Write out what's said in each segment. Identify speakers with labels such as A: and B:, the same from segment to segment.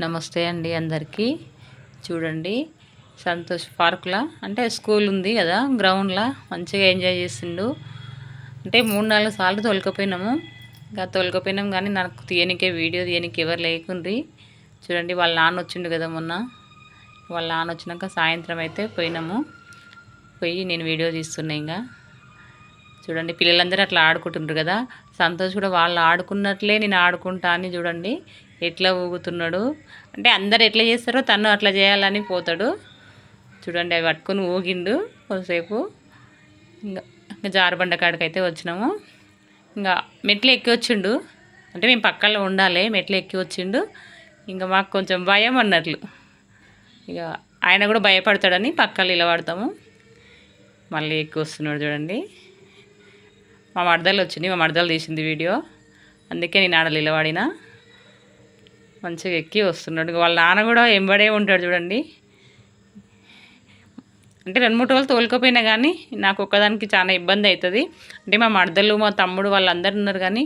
A: నమస్తే అండి అందరికీ. చూడండి సంతోష్ పార్క్లా? అంటే స్కూల్ ఉంది కదా గ్రౌండ్లా? మంచిగా ఎంజాయ్ చేసిండు. అంటే మూడు నాలుగు సార్లు తోలుకపోయినాము. ఇంకా తొలకపోయినాం కానీ నాకు తీయనికే వీడియో తీయనికి ఎవరు లేకుండ్రి. చూడండి వాళ్ళ నాన్న వచ్చిండు కదా మొన్న. వాళ్ళ నాన్న వచ్చినాక సాయంత్రం అయితే పోయినాము. పోయి నేను వీడియో తీస్తున్నా ఇంకా. చూడండి పిల్లలందరూ అట్లా ఆడుకుంటుండ్రు కదా. సంతోష్ కూడా వాళ్ళు ఆడుకున్నట్లే నేను ఆడుకుంటా అని చూడండి. ఎట్లా ఊగుతున్నాడు? అంటే అందరు ఎట్లా చేస్తారో తను అట్లా చేయాలని పోతాడు. చూడండి అవి పట్టుకొని ఊగిండు కొద్దిసేపు. ఇంకా ఇంకా జారుబండ కాడికైతే వచ్చినాము. ఇంకా మెట్లు ఎక్కి వచ్చిండు. అంటే మేము పక్కలో ఉండాలి మెట్లు ఎక్కి వచ్చిండు. ఇంకా మాకు కొంచెం భయం అన్నట్లు. ఇక ఆయన కూడా భయపడతాడని పక్కలు నిలబడతాము. మళ్ళీ ఎక్కి వస్తున్నాడు చూడండి. మా మడదలు వచ్చింది మా మడదలు తీసింది వీడియో. అందుకే నేను ఆడ నిలబడిన. మంచిగా ఎక్కి వస్తున్నాడు. ఇంకా వాళ్ళ నాన్న కూడా ఎంబడే ఉంటాడు చూడండి. అంటే రెండు మూడు రోజులు తోలుకపోయినా కానీ నాకు ఒక్కదానికి చాలా ఇబ్బంది అవుతుంది. అంటే మా మడదలు మా తమ్ముడు వాళ్ళందరూ ఉన్నారు కానీ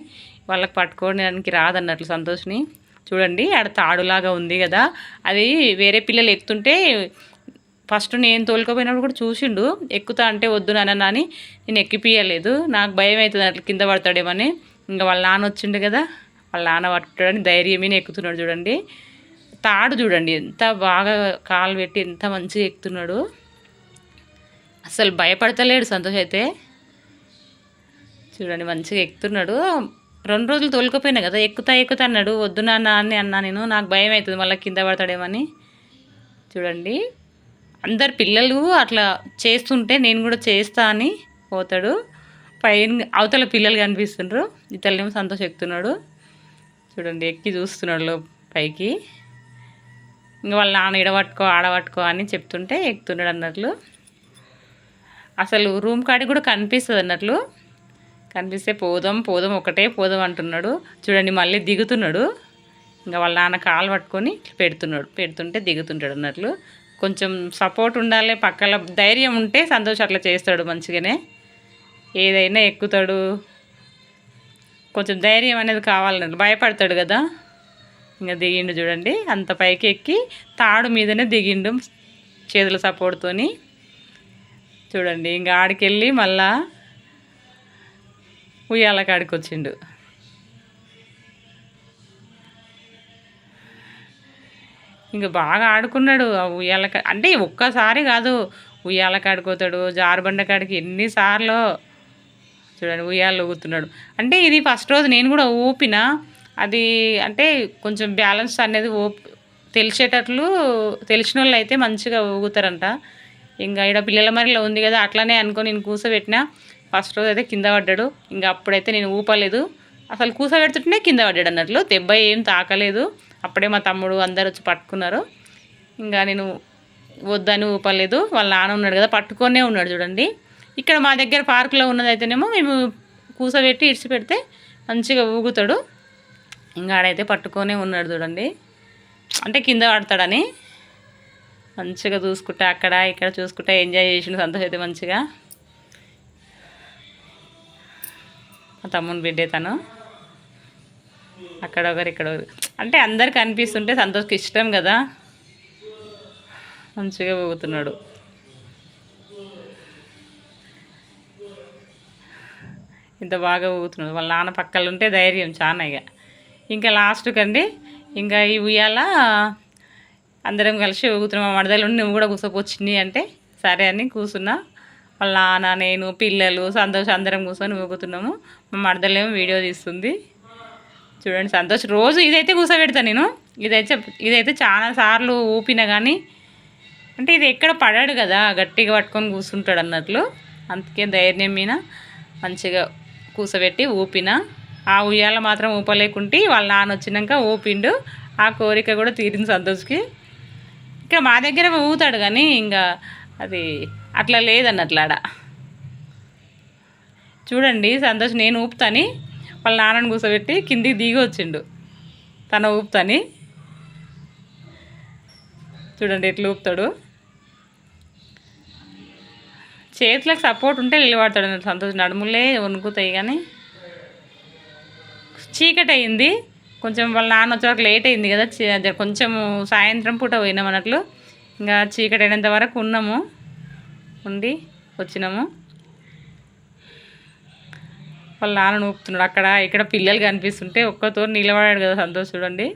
A: వాళ్ళకి పట్టుకోవడానికి రాదన్నట్లు సంతోష్ని. చూడండి ఆడ తాడులాగా ఉంది కదా. అది వేరే పిల్లలు ఎక్కుతుంటే ఫస్ట్ నేను తోలుకపోయినప్పుడు కూడా చూసిండు. ఎక్కుతా అంటే వద్దు నాన్న అని నేను ఎక్కిపియలేదు నాకు భయం అవుతుంది అట్లా కింద పడతాడేమని. ఇంకా వాళ్ళ నాన్న వచ్చిండు కదా. వాళ్ళ నాన్న పట్టుకోవడానికి ధైర్యమే ఎక్కుతున్నాడు చూడండి. తాడు చూడండి ఎంత బాగా కాలు పెట్టి ఎంత మంచిగా ఎక్కుతున్నాడు. అసలు భయపడతలేడు సంతోష్ అయితే. చూడండి మంచిగా ఎక్కుతున్నాడు. రెండు రోజులు తోలుకపోయినా కదా ఎక్కుతా ఎక్కుతా అన్నాడు. వద్దు నాన్న అని అన్నా నేను నాకు భయం అవుతుంది మళ్ళీ కింద పడతాడేమని. చూడండి అందరు పిల్లలు అట్లా చేస్తుంటే నేను కూడా చేస్తా అని పోతాడు. పైన అవతల పిల్లలు కనిపిస్తుండ్రు. ఇతరులేమో సంతోష్ ఎక్కుతున్నాడు. చూడండి ఎక్కి చూస్తున్నాడు పైకి. ఇంకా వాళ్ళ నాన్న ఇడబట్టుకో ఆడబట్టుకో అని చెప్తుంటే ఎక్కుతున్నాడు అన్నట్లు. అసలు రూమ్ కాడికి కూడా కనిపిస్తుంది అన్నట్లు. కనిపిస్తే పోదాం పోదాం ఒకటే పోదాం అంటున్నాడు. చూడండి మళ్ళీ దిగుతున్నాడు. ఇంకా వాళ్ళ నాన్న కాలు పట్టుకొని పెడుతున్నాడు పెడుతుంటే దిగుతుంటాడు అన్నట్లు. కొంచెం సపోర్ట్ ఉండాలి పక్కల ధైర్యం ఉంటే సంతోషం అట్లా చేస్తాడు మంచిగానే. ఏదైనా ఎక్కుతాడు. కొంచెం ధైర్యం అనేది కావాలన్నాడు భయపడతాడు కదా. ఇంకా దిగిండు చూడండి. అంత పైకి ఎక్కి తాడు మీదనే దిగిండు చేతుల సపోర్ట్తోని చూడండి ఇంకా ఆడికెళ్ళి మళ్ళా ఉయ్యాల కాడికి వచ్చిండు. ఇంకా బాగా ఆడుకున్నాడు ఆ ఉయ్యాల అంటే ఒక్కసారి కాదు ఉయ్యాల కాడిపోతాడు జారుబండ కాడికి ఎన్నిసార్లు చూడండి ఉయ్యాలు ఊగుతున్నాడు అంటే ఇది ఫస్ట్ రోజు నేను కూడా ఊపిన అది అంటే కొంచెం బ్యాలెన్స్ అనేది ఊపి తెలిసేటట్లు తెలిసిన వాళ్ళు అయితే మంచిగా ఊగుతారంట. ఇంకా ఇక్కడ పిల్లల మరిలో ఉంది కదా అట్లానే అనుకొని నేను కూసబెట్టిన ఫస్ట్ రోజు అయితే కింద పడ్డాడు. ఇంకా అప్పుడైతే నేను ఊపలేదు. అసలు కూసబెడుతుంటేనే కింద పడ్డాడు అన్నట్లు దెబ్బ ఏం తాకలేదు. అప్పుడే మా తమ్ముడు అందరు వచ్చి పట్టుకున్నారు. ఇంకా నేను వద్దని ఊపలేదు. వాళ్ళ నాన్న ఉన్నాడు కదా పట్టుకొనే ఉన్నాడు చూడండి. ఇక్కడ మా దగ్గర పార్కులో ఉన్నదైతేనేమో మేము కూసబెట్టి ఇడిచి పెడితే మంచిగా ఊగుతాడు. ఇంకా ఆడైతే పట్టుకొనే ఉన్నాడు చూడండి. అంటే కింద పడతాడని. మంచిగా చూసుకుంటా అక్కడ ఇక్కడ చూసుకుంటా ఎంజాయ్ చేసిన సంతోషం అయితే మంచిగా. మా తమ్ముని బిడ్డే తను. అక్కడ ఒకరు ఇక్కడ ఒకరు. అంటే అందరికి అనిపిస్తుంటే సంతోష్కి ఇష్టం కదా. మంచిగా ఊగుతున్నాడు. ఇంత బాగా ఊగుతున్నాడు వాళ్ళ నాన్న పక్కలు ఉంటే ధైర్యం చాలా ఇక. ఇంకా లాస్ట్కి అండి ఇంకా ఈ ఉయ్యాల అందరం కలిసి ఊగుతున్నాం. మా మడదలు ఉండి నువ్వు కూడా కూసపోచ్చినాయి అంటే సరే అని కూర్చున్నా వాళ్ళ నాన్న నేను పిల్లలు సంతోష్ అందరం కూర్చొని ఊగుతున్నాము. మా మడదలేమో వీడియో తీస్తుంది. చూడండి సంతోష్ రోజు ఇదైతే కూర్చోబెడతా నేను. ఇదైతే ఇదైతే చాలా సార్లు ఊపినా కానీ అంటే ఇది ఎక్కడ పడాడు కదా గట్టిగా పట్టుకొని కూర్చుంటాడు అన్నట్లు. అందుకే ధైర్యం మీద మంచిగా కూసబెట్టి ఊపిన. ఆ ఉయ్యాల మాత్రం ఊపలేకుంటే వాళ్ళ నాన్న వచ్చినాక ఊపిండు. ఆ కోరిక కూడా తీరింది సంతోష్కి. ఇంకా మా దగ్గర ఊతాడు కానీ ఇంకా అది అట్లా లేదన్నట్లు ఆడ చూడండి సంతోష్ నేను ఊపుతాని. వాళ్ళ నాన్నని కూర్చోబెట్టి కిందికి దిగి వచ్చిండు. తన ఊపుతాని. చూడండి ఎట్లా ఊపుతాడు. చేతులకు సపోర్ట్ ఉంటే నిలబడతాడు సంతోషం సంతోష్. నడుములే వణుకుతాయి కానీ చీకటి అయింది కొంచెం వాళ్ళ నాన్న వచ్చేవరకు లేట్ అయింది కదా. కొంచెం సాయంత్రం పూట పోయినాం అన్నట్లు. ఇంకా చీకటి అయినంత వరకు ఉన్నాము. ఉండి వచ్చినాము. వాళ్ళ నాన్న ఊపుతున్నాడు అక్కడ ఇక్కడ పిల్లలు కనిపిస్తుంటే ఒక్కతో నిలబడాడు కదా సంతోష్ చూడండి.